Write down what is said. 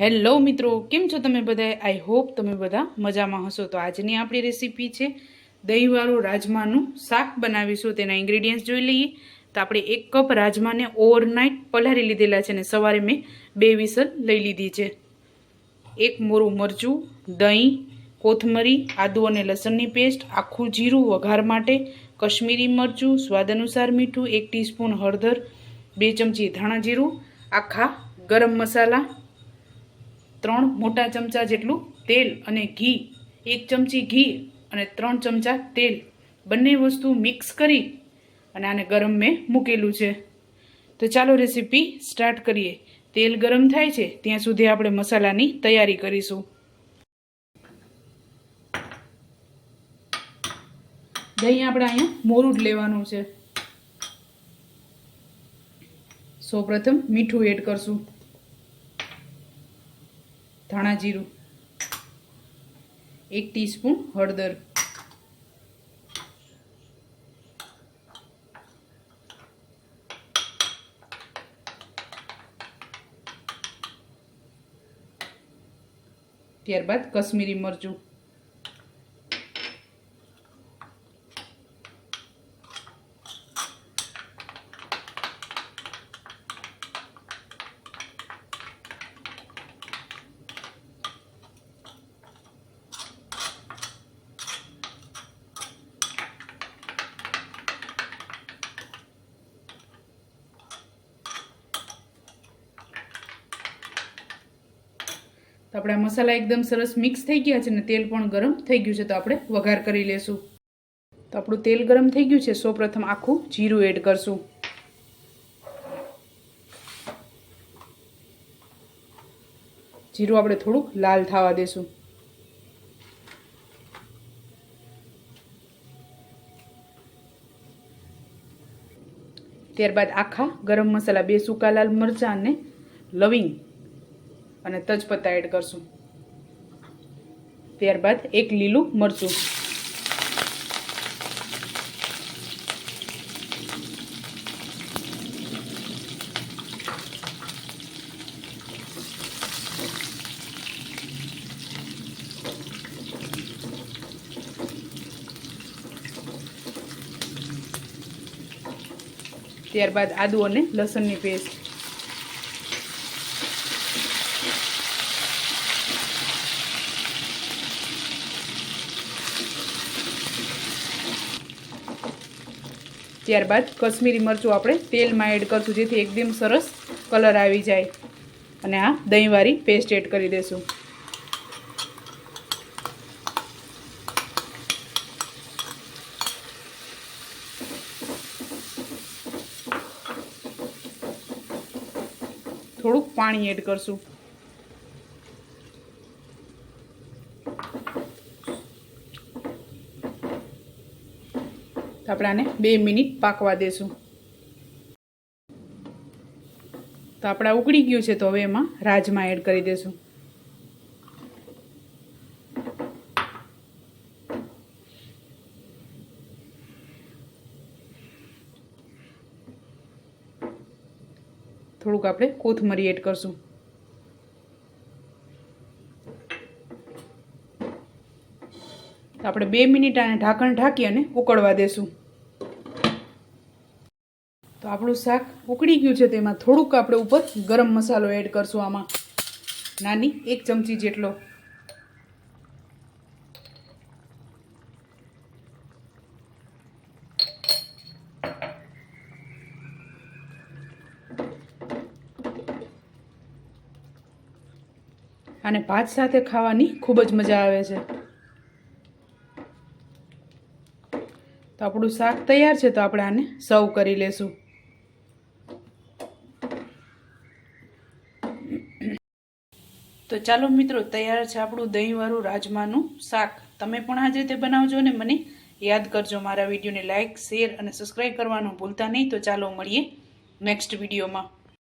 Hello મિત્રો, કેમ છો તમે બધા? આઈ હોપ તમે બધા મજામાં હશો. તો આજની આપણી રેસીપી છે દહીંવાળું રાજમાનું શાક બનાવીશું. તેના ઇન્ગ્રીડિયન્ટ્સ જોઈ લઈએ. તો આપણે એક કપ રાજમાને ઓવરનાઇટ પલાળી લીધેલા છે અને સવારે મેં બે વિસલ લઈ લીધી છે. એક મોરું મરચું, દહીં, કોથમરી, આદુ અને લસણની પેસ્ટ, આખું જીરું વઘાર માટે, કશ્મીરી મરચું, સ્વાદ અનુસાર મીઠું, એક ટીસ્પૂન હળદર, બે ચમચી ધાણા જીરું, આખા ગરમ મસાલા ત્રણ મોટા ચમચા જેટલું તેલ અને ઘી, એક ચમચી ઘી અને ત્રણ ચમચા તેલ. બંને વસ્તુ મિક્સ કરી અને આને ગરમ મેં મૂકેલું છે. તો ચાલો રેસીપી સ્ટાર્ટ કરીએ. તેલ ગરમ થાય છે, ત્યાં સુધી આપણે મસાલાની તૈયારી કરીશું. દહીં આપણે અહીંયા મોરું લેવાનું છે. સૌપ્રથમ મીઠું એડ કરશું. ધાણા જીરું એક ટીસ્પૂન હળદર ત્યારબાદ કશ્મીરી મરચું. તો આપણા મસાલા એકદમ સરસ મિક્સ થઈ ગયા છે અને તેલ પણ ગરમ થઈ ગયું છે તો આપણે વઘાર કરી લેશું. તો આપણું તેલ ગરમ થઈ ગયું છે સૌપ્રથમ આખું જીરું એડ કરશું. જીરું આપણે થોડું લાલ થવા દેશું. ત્યારબાદ આખા ગરમ મસાલા, બે સૂકા લાલ મરચાં અને લવિંગ અને તજપત્તા એડ કરશું. ત્યારબાદ એક લીલું મરચું. ત્યારબાદ આદુ અને લસણની પેસ્ટ. ત્યારબાદ કશ્મીરી મરચું આપણે તેલમાં એડ કરશું, જેથી એકદમ સરસ કલર આવી જાય. અને આ દહીંવાળી પેસ્ટ એડ કરી દેશું. થોડુંક પાણી એડ કરશું. આપણે આને બે મિનિટ પાકવા દેશું. તો આપણા ઉકળી ગયું છે તો હવે એમાં રાજમા એડ કરી દેશું. થોડુંક આપણે કોથમરી એડ કરશું. તો આપણે બે મિનિટ આને ઢાંકણ ઢાંકી અને ઉકળવા દેશું. તો આપણું શાક ઉકળી ગયું છે તેમાં થોડુંક આપણે ઉપર ગરમ મસાલો એડ કરશું આમાં. નાની એક ચમચી જેટલો. અને ભાત સાથે ખાવાની ખૂબ જ મજા આવે છે. આપણું શાક તૈયાર છે તો આપણે આને સર્વ કરી લેશું. તો ચાલો મિત્રો, તૈયાર છે આપણું દહીંવાળું રાજમાનું શાક. તમે પણ આ જ રીતે બનાવજો ને મને યાદ કરજો મારા વિડીયોને લાઇક શેર અને સબસ્ક્રાઈબ કરવાનું ભૂલતા નહીં. તો ચાલો મળીએ નેક્સ્ટ વિડીયોમાં.